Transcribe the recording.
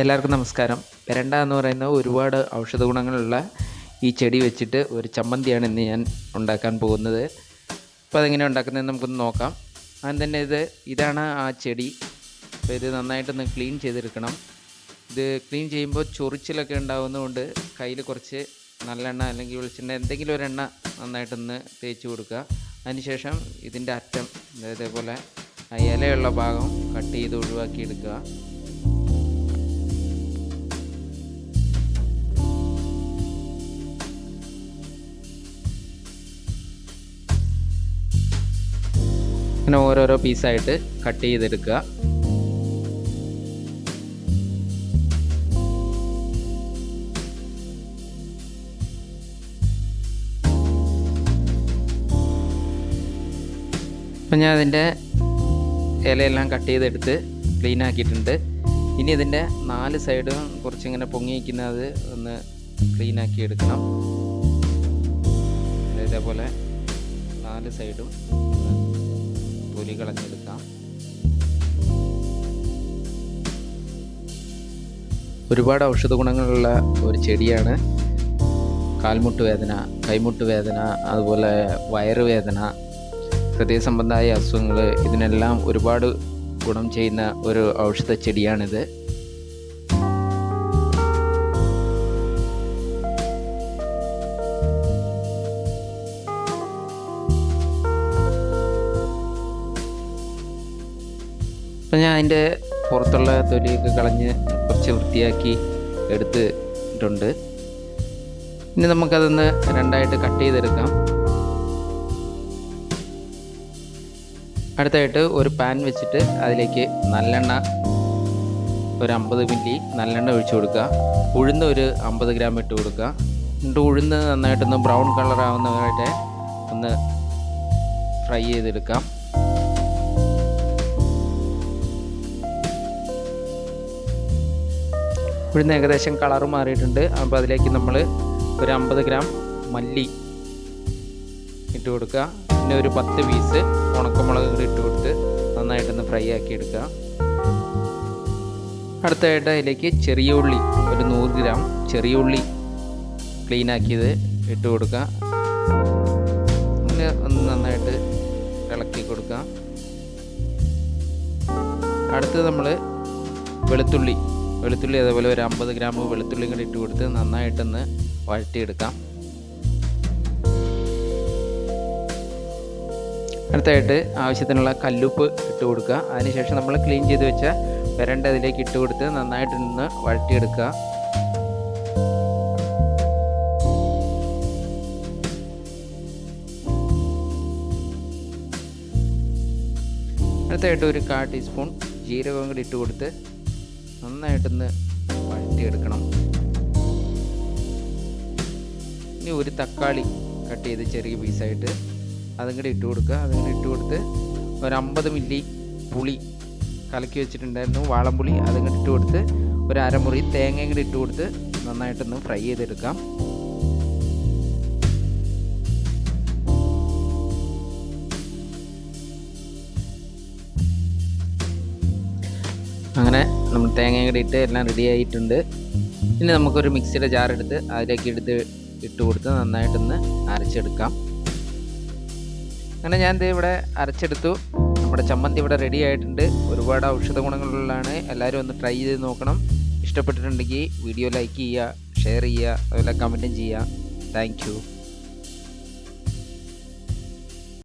എല്ലാവർക്കും നമസ്കാരം. പെരണ്ട എന്ന് പറയുന്ന ഒരുപാട് ഔഷധ ഗുണങ്ങളുള്ള ഈ ചെടി വെച്ചിട്ട് ഒരു ചമ്മന്തിയാണ് ഇന്ന് ഞാൻ ഉണ്ടാക്കാൻ പോകുന്നത്. അപ്പോൾ അതെങ്ങനെ ഉണ്ടാക്കുന്നതെന്ന് നമുക്കൊന്ന് നോക്കാം. ആദ്യം തന്നെ ഇത് ഇതാണ് ആ ചെടി. അപ്പോൾ ഇത് നന്നായിട്ടൊന്ന് ക്ലീൻ ചെയ്തെടുക്കണം. ഇത് ക്ലീൻ ചെയ്യുമ്പോൾ ചൊറിച്ചിലൊക്കെ ഉണ്ടാകുന്നതുകൊണ്ട് കയ്യിൽ കുറച്ച് നല്ലെണ്ണ അല്ലെങ്കിൽ വെളിച്ചെണ്ണ എന്തെങ്കിലും ഒരു എണ്ണ നന്നായിട്ടൊന്ന് തേച്ച് കൊടുക്കുക. അതിനുശേഷം ഇതിന്റെ അറ്റം ഇതേപോലെ ഇലയുള്ള ഭാഗം കട്ട് ചെയ്ത് ഒഴിവാക്കി അങ്ങനെ ഓരോരോ പീസായിട്ട് കട്ട് ചെയ്തെടുക്കുക. അപ്പം ഞാൻ അതിന്റെ ഇലയെല്ലാം കട്ട് ചെയ്തെടുത്ത് ക്ലീൻ ആക്കിയിട്ടുണ്ട്. ഇനി ഇതിന്റെ നാല് സൈഡും കുറച്ചിങ്ങനെ പൊങ്ങിയിരിക്കുന്നത് ഒന്ന് ക്ലീൻ ആക്കി എടുക്കണം. ഇതേപോലെ നാല് സൈഡും ഒരുപാട് ഔഷധ ഗുണങ്ങളുള്ള ഒരു ചെടിയാണ്. കാൽമുട്ട് വേദന കൈമുട്ട് വേദന അതുപോലെ വയറുവേദന ഹൃദയ സംബന്ധമായ അസുഖങ്ങൾ ഇതിനെല്ലാം ഒരുപാട് ഗുണം ചെയ്യുന്ന ഒരു ഔഷധ ചെടിയാണിത്. അപ്പം ഞാൻ അതിന്റെ പുറത്തുള്ള തൊലിയൊക്കെ കളഞ്ഞ് കുറച്ച് വൃത്തിയാക്കി എടുത്തിട്ടുണ്ട്. ഇനി നമുക്കതൊന്ന് രണ്ടായിട്ട് കട്ട് ചെയ്തെടുക്കാം. അടുത്തായിട്ട് ഒരു പാൻ വെച്ചിട്ട് അതിലേക്ക് നല്ലെണ്ണ ഒരു അമ്പത് മില്ലി നല്ലെണ്ണ ഒഴിച്ചു കൊടുക്കുക. ഉഴുന്ന് ഒരു അമ്പത് ഗ്രാം ഇട്ട് കൊടുക്കുക. എന്നിട്ട് ഉഴുന്ന് നന്നായിട്ടൊന്ന് ബ്രൗൺ കളർ വരെ ഒന്ന് ഫ്രൈ ചെയ്തെടുക്കാം. ഉഴുന്ന് ഏകദേശം കളർ മാറിയിട്ടുണ്ട്. അപ്പോൾ അതിലേക്ക് നമ്മൾ ഒരു അമ്പത് ഗ്രാം മല്ലി ഇട്ട് കൊടുക്കുക. പിന്നെ ഒരു പത്ത് പീസ് ഉണക്കമുളക് കൂടി ഇട്ട് കൊടുത്ത് നന്നായിട്ടൊന്ന് ഫ്രൈ ആക്കി എടുക്കുക. അടുത്തായിട്ട് അതിലേക്ക് ചെറിയ ഉള്ളി ഒരു നൂറ് ഗ്രാം ചെറിയ ഉള്ളി ക്ലീൻ ആക്കിയത് ഇട്ട് കൊടുക്കുക. പിന്നെ ഒന്ന് നന്നായിട്ട് ഇളക്കി കൊടുക്കുക. അടുത്തത് നമ്മൾ വെളുത്തുള്ളി വെളുത്തുള്ളി അതേപോലെ ഒരു അമ്പത് ഗ്രാം വെളുത്തുള്ളി കൂടി ഇട്ട് കൊടുത്ത് നന്നായിട്ടൊന്ന് വഴറ്റിയെടുക്കാം. അടുത്തായിട്ട് ആവശ്യത്തിനുള്ള കല്ലുപ്പ് ഇട്ട് കൊടുക്കുക. അതിനുശേഷം നമ്മൾ ക്ലീൻ ചെയ്ത് വെച്ച വരണ്ട അതിലേക്ക് ഇട്ട് കൊടുത്ത് നന്നായിട്ട് നിന്ന് വഴറ്റിയെടുക്കുക. അടുത്തായിട്ട് ഒരു കാ ടീസ്പൂൺ ജീരകം കൂടി ഇട്ട് കൊടുത്ത് നന്നായിട്ടൊന്ന് വഴറ്റിയെടുക്കണം. ഇനി ഒരു തക്കാളി കട്ട് ചെയ്ത് ചെറിയ പീസായിട്ട് അതും കൂടി ഇട്ട് കൊടുക്കുക. അതും കൂടി ഇട്ട് കൊടുത്ത് ഒരു അമ്പത് മില്ലി പുളി കലക്കി വെച്ചിട്ടുണ്ടായിരുന്നു. വാളംപുളി അതും കൂടി ഇട്ട് കൊടുത്ത് ഒരു അരമുറി തേങ്ങയും കൂടി ഇട്ട് കൊടുത്ത് നന്നായിട്ടൊന്ന് ഫ്രൈ ചെയ്തെടുക്കാം. അങ്ങനെ നമ്മൾ തേങ്ങയും കൂടി ഇട്ട് എല്ലാം റെഡി ആയിട്ടുണ്ട്. ഇനി നമുക്കൊരു മിക്സിയുടെ ജാർ എടുത്ത് അതിലേക്ക് എടുത്ത് ഇട്ട് കൊടുത്ത് നന്നായിട്ടൊന്ന് അരച്ചെടുക്കാം. അങ്ങനെ ഞാൻ ഇവിടെ അരച്ചെടുത്തു. നമ്മുടെ ചമ്മന്തി ഇവിടെ റെഡി ആയിട്ടുണ്ട്. ഒരുപാട് ഔഷധ ഗുണങ്ങളുള്ളതാണ്. എല്ലാവരും ഒന്ന് ട്രൈ ചെയ്ത് നോക്കണം. ഇഷ്ടപ്പെട്ടിട്ടുണ്ടെങ്കിൽ വീഡിയോ ലൈക്ക് ചെയ്യുക ഷെയർ ചെയ്യുക അതുപോലെ കമന്റും ചെയ്യുക. താങ്ക്